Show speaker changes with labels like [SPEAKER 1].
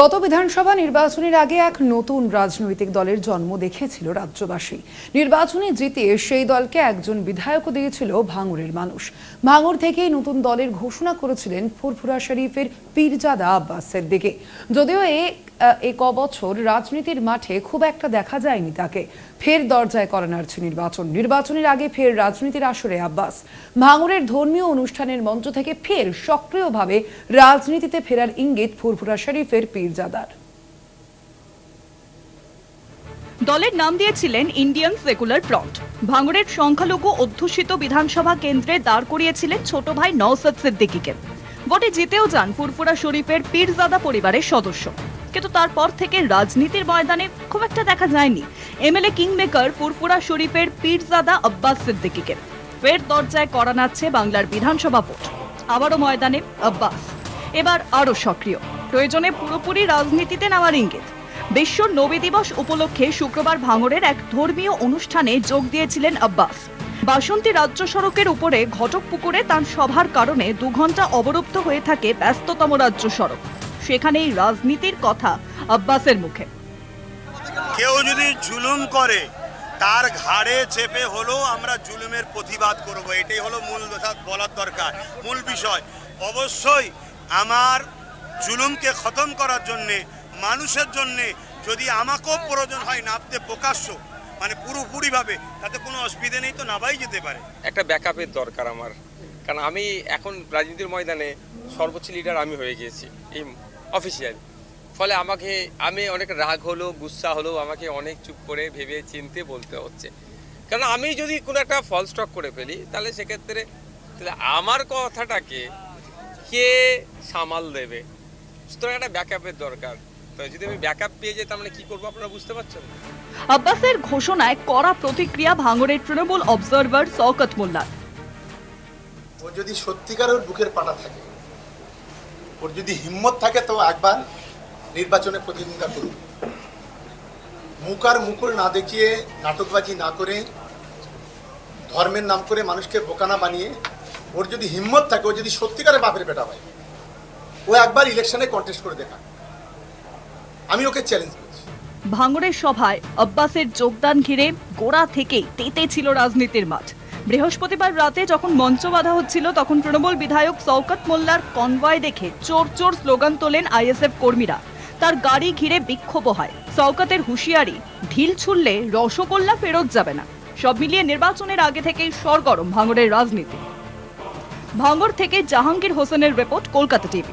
[SPEAKER 1] গত বিধানসভা নির্বাচনের আগে এক নতুন রাজনৈতিক দলের জন্ম দেখেছিল রাজ্যবাসী। নির্বাচনে জিতে সেই দলকে একজন বিধায়ক দিয়েছিল ভাঙুরের মানুষ। ভাঙুর থেকেই নতুন দলের ঘোষণা করেছিলেন ফুরফুরা শরীফের পীরজাদা আব্বাসের দিকে। যদিও এ এ কবছর রাজনীতির মাঠে খুব একটা দেখা যায়নি তাকে। ফের দরজায় করা নাড়ছে নির্বাচন। নির্বাচনের আগে ফের রাজনীতির আসরে আব্বাস। ভাঙড়ের ধর্মীয় অনুষ্ঠানের মঞ্চ থেকে ফের সক্রিয়ভাবে রাজনীতিতে ফেরার ইঙ্গিত ফুরফুরা শরীফের পীরজাদার।
[SPEAKER 2] দলের নাম দিয়েছিলেন ইন্ডিয়ান সেকুলার ফ্রন্ট। ভাঙড়ের সংখ্যালঘু অধ্যুষিত বিধানসভা কেন্দ্রে দাঁড় করিয়েছিলেন ছোট ভাই নওসাদ সিদ্দিকীকে। ভোটে জিতেও যান ফুরফুরা শরীফের পীরজাদা পরিবারের সদস্য। কিন্তু তারপর থেকে রাজনীতির ময়দানে খুব একটা দেখা যায়নি। এমএলএ কিংমেকার ফুরফুরা শরীফের পীরজাদা আব্বাস সিদ্দিকীকে। ফের দরজায় করা নাচ্ছে বাংলার বিধানসভা ভোট। আবারও ময়দানে আব্বাস। এবার আরও সক্রিয়। প্রয়োজনে পুরোপুরি রাজনীতিতে নামার ইঙ্গিত। বিশ্ব নবী দিবস উপলক্ষে শুক্রবার ভাঙড়ের এক ধর্মীয় অনুষ্ঠানে যোগ দিয়েছিলেন আব্বাস। বাসন্তী রাজ্য সড়কের উপরে ঘটক পুকুরে তার সভার কারণে দু ঘণ্টা অবরুদ্ধ হয়ে থাকে ব্যস্ততম রাজ্য সড়ক। সেখানেই রাজনীতির কথা আব্বাসের মুখে।
[SPEAKER 3] কেউ যদি জুলুম করে তার ঘাড়ে চেপে হলেও আমরা জুলুমের প্রতিবাদ করব। এটাই হলো মূল কথা বলার দরকার মূল বিষয়। অবশ্যই আমার জুলুমকে খতম করার জন্যে মানুষের জন্যে যদি আমাকেও প্রয়োজন হয় নামতে প্রকাশ্য মানে পুরোপুরিভাবে তাতে কোনো অসুবিধে নেই তো নাবাই যেতে পারে।
[SPEAKER 4] একটা ব্যাকআপের দরকার আমার। কারণ আমি এখন রাজনীতির ময়দানে সর্বোচ্চ লিডার আমি হয়ে গিয়েছি। এই অফিসিয়াল। ফলে আমাকে আমি অনেক রাগ হলো গুসা হলো আমাকে অনেক চুপ করে ভেবে চিনতে বলতে হচ্ছে। কারণ আমি যদি কোনো একটা ফল স্টক করে ফেলি তাহলে সেক্ষেত্রে তাহলে আমার কথাটাকে কে সামাল দেবে? সুতরাং একটা ব্যাকআপের দরকার। তো যদি আমি ব্যাকআপ পেয়ে যাই তাহলে মানে কী করব আপনারা বুঝতে পারছেন?
[SPEAKER 2] আব্বাসের ঘোষণায় কড়া প্রতিক্রিয়া ভাঙড়ের তৃণমূল অবজারভার শওকত মোল্লার।
[SPEAKER 5] ও যদি সত্যিকার ওর বুকের পাটা থাকে ওর যদি হিম্মত থাকে তো একবার নির্বাচনে প্রতিদ্বন্দ্বিতা করুন মুখ আর না দেখিয়ে নাটকবাজি না করে, ধর্মের নাম করে মানুষকে বোকানা বানিয়ে ওর যদি হিম্মত থাকে, ও যদি সত্যিকারে বাপের বেটা হয়, ও একবার ইলেকশনে কন্টেস্ট করে দেখা। আমি ওকে চ্যালেঞ্জ করছি।
[SPEAKER 2] ভাঙড়ের সভায় আব্বাসের যোগদান ঘিরে গোড়া থেকেই তেতে ছিল রাজনীতির মাঠ। বৃহস্পতিবার রাতে যখন মঞ্চ বাঁধা হচ্ছিল, তখন তৃণমূল বিধায়ক শওকত মোল্লার কনভয় দেখে চোর চোর স্লোগান তোলেন আইএসএফ কর্মীরা। তার গাড়ি ঘিরে বিক্ষোভ হয়। শওকতের হুঁশিয়ারি, ঢিল ছুড়লে রসগোল্লা ফেরত যাবে না। সব মিলিয়ে নির্বাচনের আগে থেকেই সরগরম ভাঙড়ের রাজনীতি। ভাঙড় থেকে জাহাঙ্গীর হোসেনের রিপোর্ট, কলকাতা টিভি।